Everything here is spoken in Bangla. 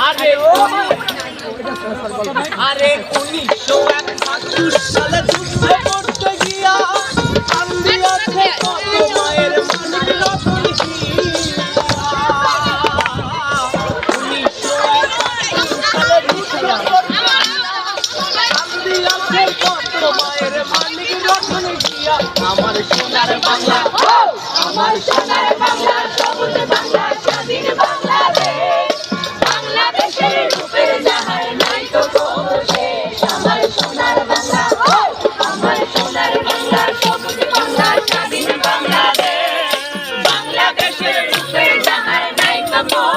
আরে আরে উনিশশো একাত্তর সালে যুদ্ধ করতে গিয়া কত মায়ের গিয়া আমার সোনার বাংলা, আমার সোনার বাংলা, সবুজ বাংলা।